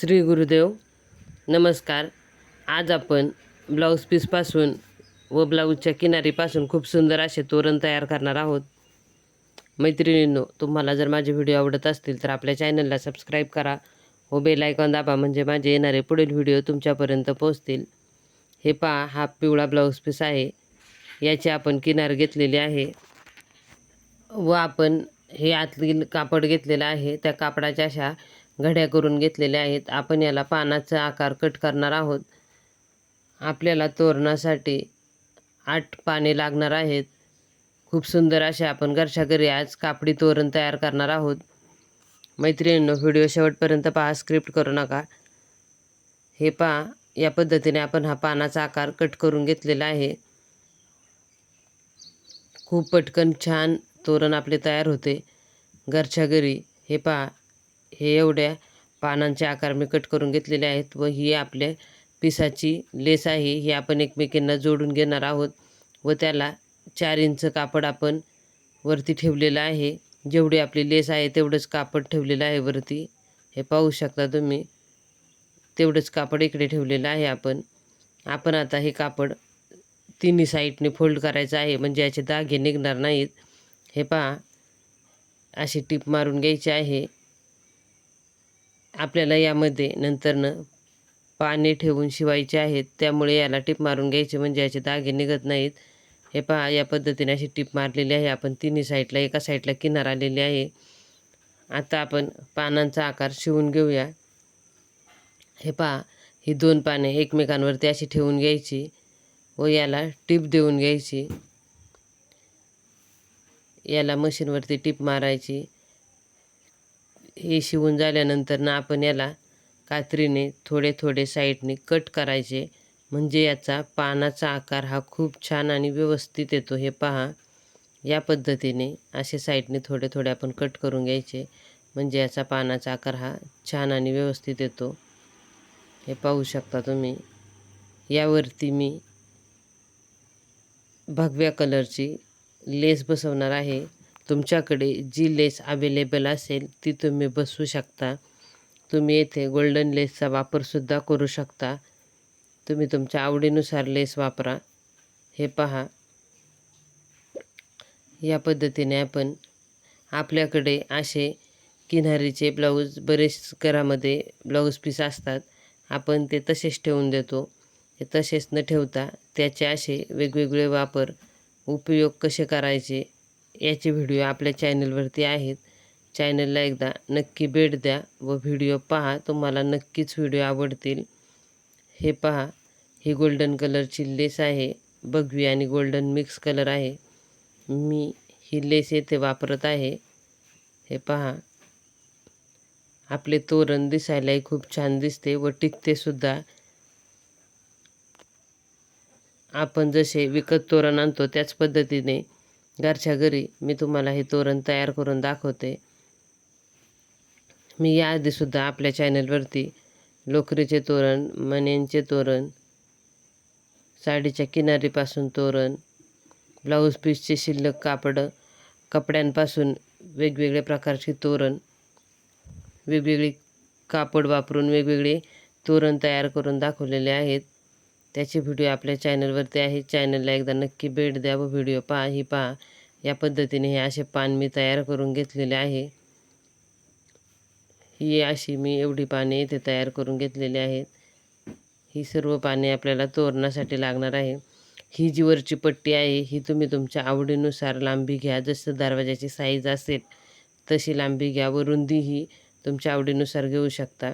श्री गुरुदेव नमस्कार. आज आपण ब्लाऊज पीसपासून व ब्लाऊजच्या किनारीपासून खूप सुंदर असे तोरण तयार करणार आहोत. मैत्रिणींनो तुम्हाला जर माझे व्हिडिओ आवडत असतील तर आपल्या चॅनलला सबस्क्राईब करा व बेल आयकॉन दाबा म्हणजे माझे येणारे पुढील व्हिडिओ तुमच्यापर्यंत पोहोचतील. हे पहा हा पिवळा ब्लाऊज पीस आहे. याची आपण किनार घेतलेली आहे. व आपण हे आतली कापड घेतलेलं आहे. त्या कापडाच्या अशा घड्या करून घेतलेल्या आहेत. आपण याला पानाचा आकार कट करणार आहोत. आपल्याला तोरणासाठी आठ पाने लागणार आहेत. खूप सुंदर असे आपण घरच्या घरी आज कापडी तोरण तयार करणार आहोत. मैत्रिणींनो व्हिडिओ शेवटपर्यंत पहा स्क्रिप्ट करू नका. हे पहा या पद्धतीने आपण हा पानाचा आकार कट करून घेतलेला आहे. खूप पटकन छान तोरण आपले तयार होते. घरच्या घरी हे पहा हे एवढ्या पानांचे आकार मी कट करून घेतलेले आहेत व ही आपल्या पिसाची लेस आहे. ही आपण एकमेकींना जोडून घेणार आहोत व त्याला चार इंच कापड आपण वरती ठेवलेलं आहे. जेवढी आपली लेस आहे तेवढंच कापड ठेवलेलं आहे वरती. हे पाहू शकता तुम्ही तेवढंच कापड इकडे ठेवलेलं आहे आपण. आपण आता हे कापड तिन्ही साईडने फोल्ड करायचं आहे म्हणजे याचे दागे निघणार नाहीत. हे पहा अशी टीप मारून घ्यायची आहे. आपल्याला यामध्ये नंतरनं पाने ठेवून शिवायचे आहेत. त्यामुळे याला टीप मारून घ्यायचे म्हणजे याचे धागे निघत नाहीत. हे पहा या पद्धतीने अशी टीप मारलेली आहे. आपण तिन्ही साईडला एका साईडला किनार आलेली आहे. आता आपण पानांचा आकार शिवून घेऊया. हे पहा ही दोन पाने एकमेकांवरती अशी ठेवून घ्यायची व याला टीप देऊन घ्यायची. याला मशीनवरती टीप मारायची. हे शिवून झाल्यानंतर ना आपण याला कात्रीने थोडे थोडे साईडने कट करायचे. म्हणजे याचा पानाचा आकार हा खूप छान आणि व्यवस्थित येतो. हे पहा. या पद्धतीने असे साईडने थोडे थोडे आपण कट करून घ्यायचे. म्हणजे याचा पानाचा आकार हा छान आणि व्यवस्थित येतो. हे पाहू शकता तुम्ही. यावरती मी भगव्या कलरची लेस बसवणार आहे. तुमच्याकडे जी लेस अवेलेबल असेल ती तुम्ही बसवू शकता. तुम्ही येथे गोल्डन लेसचा वापरसुद्धा करू शकता. तुम्ही तुमच्या आवडीनुसार लेस वापरा. हे पहा. या पद्धतीने आपण आपल्याकडे असे किनारीचे ब्लाऊज बरेच घरामध्ये ब्लाऊज पीस असतात. आपण ते तसेच ठेवून देतो. हे तसेच न ठेवता त्याचे असे वेगवेगळे वापर उपयोग कसे करायचे याचे व्हिडिओ आपल्या चॅनलवरती आहेत. चॅनलला एकदा नक्की भेट द्या व व्हिडिओ पहा तुम्हाला नक्कीच व्हिडिओ आवडतील. हे पहा ही गोल्डन कलरची लेस आहे. बघवी आणि गोल्डन मिक्स कलर आहे. मी ही लेस येथे वापरत आहे. हे पहा. आपले तोरण दिसायलाही खूप छान दिसते व टिकतेसुद्धा आपण जसे विकत तोरण आणतो त्याच पद्धतीने घरच्या घरी मी तुम्हाला हे तोरण तयार करून दाखवते. मी याआधीसुद्धा आपल्या चॅनलवरती लोकरीचे तोरण मण्यांचे तोरण साडीच्या किनारीपासून तोरण ब्लाऊज पीसचे शिल्लक कापडं कपड्यांपासून वेगवेगळ्या प्रकारचे तोरण वेगवेगळी कापड वापरून वेगवेगळे तोरण तयार करून दाखवलेले आहेत. त्याचे व्हिडिओ आपल्या चॅनलवरती आहे चॅनलला एकदा नक्की भेट द्या व व्हिडिओ पहा ही पहा. या पद्धतीने हे असे पान मी तयार करून घेतलेले आहे. ही अशी मी एवढी पाने इथे तयार करून घेतलेली आहेत. ही सर्व पाने आपल्याला तोरणासाठी लागणार आहे. ही जी वरची पट्टी आहे ही तुम्ही तुमच्या आवडीनुसार लांबी घ्या. जसं दरवाजाची साईज असेल तशी लांबी घ्या. व रुंदी ही तुमच्या आवडीनुसार घेऊ शकता.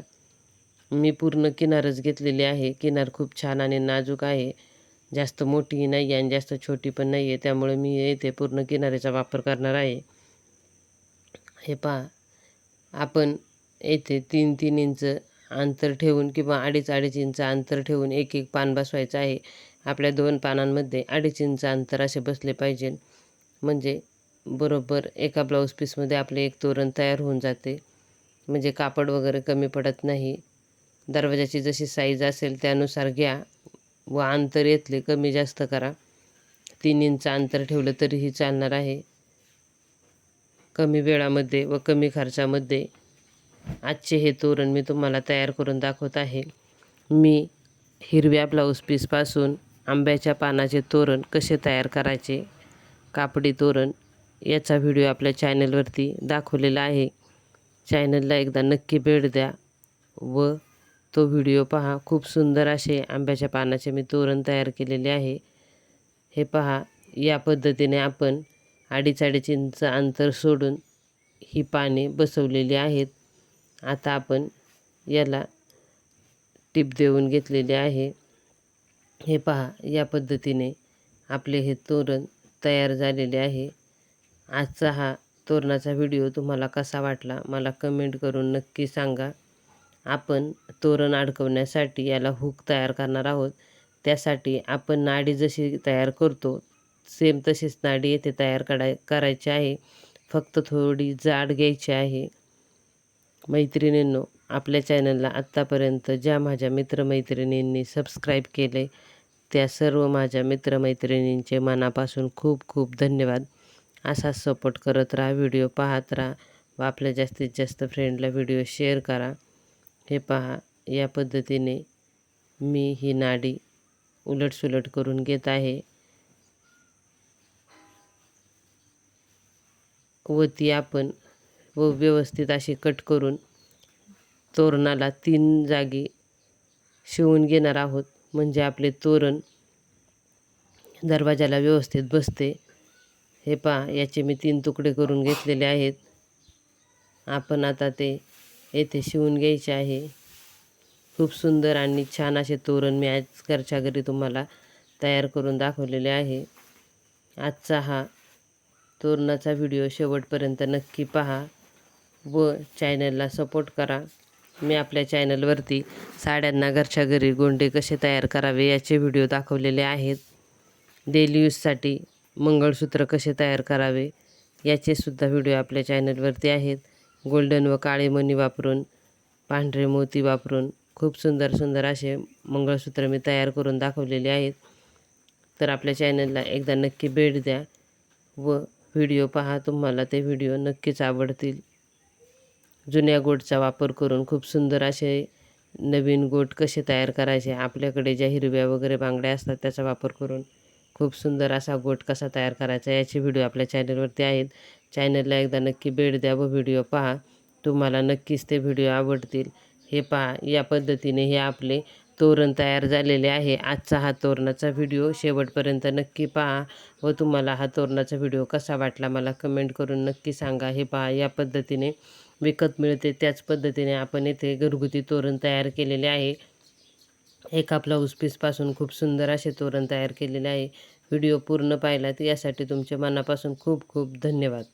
मी पूर्ण किनारच घेतलेली आहे. किनार खूप छान आणि नाजूक आहे. जास्त मोठीही नाही आहे आणि जास्त छोटी पण नाही आहे. त्यामुळे मी येथे पूर्ण किनाऱ्याचा वापर करणार आहे. हे पहा. आपण येथे तीन तीन इंच अंतर ठेवून किंवा अडीच अडीच इंच अंतर ठेवून एक एक पान बसवायचं आहे. आपल्या दोन पानांमध्ये अडीच इंच अंतर असे बसले पाहिजे. म्हणजे बरोबर एका ब्लाऊज पीसमध्ये आपले एक तोरण तयार होऊन जाते. म्हणजे कापड वगैरे कमी पडत नाही. दरवाजाची जशी साईज असेल त्यानुसार घ्या व अंतर येतले कमी जास्त करा. तीन इंच अंतर ठेवलं तरीही चालणार आहे. कमी वेळामध्ये व कमी खर्चामध्ये आजचे हे तोरण मी तुम्हाला तयार करून दाखवत आहे. मी हिरव्या ब्लाऊज पीसपासून आंब्याच्या पानाचे तोरण कसे तयार करायचे कापडी तोरण याचा व्हिडिओ आपल्या चॅनलवरती दाखवलेला आहे. चॅनलला एकदा नक्की भेट द्या व तो व्हिडिओ पहा. खूप सुंदर असे आंब्याच्या पानाचे मी तोरण तयार केलेले आहे. हे पहा या पद्धतीने आपण अडीच अडीच इंच अंतर सोडून ही पाने बसवलेली आहेत. आता आपण याला टिप देऊन घेतलेले आहे. हे पहा या पद्धतीने आपले हे तोरण तयार झालेले आहे. आजचा हा तोरणाचा व्हिडिओ तुम्हाला कसा वाटला मला कमेंट करून नक्की सांगा. आपण तोरण अडकवण्यासाठी याला हुक तयार करणार आहोत. त्यासाठी आपण नाडी जशी तयार करतो सेम तशीच नाडी येथे तयार कराय करायची आहे. फक्त थोडी जाड घ्यायची आहे. मैत्रिणींनो आपल्या चॅनलला आत्तापर्यंत ज्या माझ्या मित्रमैत्रिणींनी सबस्क्राईब केले त्या सर्व माझ्या मित्रमैत्रिणींचे मनापासून खूप खूप धन्यवाद. असाच सपोर्ट करत राहा व्हिडिओ पाहत राहा व आपल्या जास्तीत जास्त फ्रेंडला व्हिडिओ शेअर करा. हे पहा या पद्धतीने मी ही नाडी उलटसुलट करून घेत आहे. व ती आपण व व्यवस्थित अशी कट करून तोरणाला तीन जागी शिवून घेणार आहोत. म्हणजे आपले तोरण दरवाजाला व्यवस्थित बसते. हे पहा याचे मी तीन तुकडे करून घेतलेले आहेत. आपण आता ते येथे शिवून घ्यायचे आहे. खूप सुंदर आणि छान असे तोरण मी आज घरच्या घरी तुम्हाला तयार करून दाखवलेले आहे. आजचा हा तोरणाचा व्हिडिओ शेवटपर्यंत नक्की पहा व चॅनलला सपोर्ट करा. मी आपल्या चॅनलवरती साड्यांना घरच्या घरी गोंडे कसे तयार करावे याचे व्हिडिओ दाखवलेले आहेत. डेली यूजसाठी मंगळसूत्र कसे तयार करावे याचेसुद्धा व्हिडिओ आपल्या चॅनलवरती आहेत. गोल्डन व काळे मणी वापरून पांढरे मोती वापरून खूप सुंदर सुंदर असे मंगळसूत्र मी तयार करून दाखवलेले आहेत. तर आपल्या चॅनलला एकदा नक्की भेट द्या व व्हिडिओ पहा. तुम्हाला ते व्हिडिओ नक्कीच आवडतील. जुन्या गोटचा वापर करून खूप सुंदर असे नवीन गोट कसे तयार करायचे आपल्याकडे ज्या हिरव्या वगैरे बांगड्या असतात त्याचा वापर करून खूप सुंदर असा गोट कसा तयार करायचा याचे व्हिडिओ आपल्या चॅनलवरती आहेत. चॅनलला एकदा नक्की भेट द्या व व्हिडिओ पहा. तुम्हाला नक्कीच ते व्हिडिओ आवडतील. हे पहा या पद्धतीने हे आपले तोरण तयार झालेले आहे. आजचा हा तोरणाचा व्हिडिओ शेवटपर्यंत नक्की पहा व तुम्हाला हा तोरणाचा व्हिडिओ कसा वाटला मला कमेंट करून नक्की सांगा. हे पहा या पद्धतीने विकत मिळते. त्याच पद्धतीने आपण येथे घरगुती तोरण तयार केलेले आहे. एका ब्लाऊज पीसपासून खूप सुंदर असे तोरण तयार केलेले आहे. व्हिडिओ पूर्ण पाहिलात यासाठी तुमच्या मनापासून खूप खूप धन्यवाद.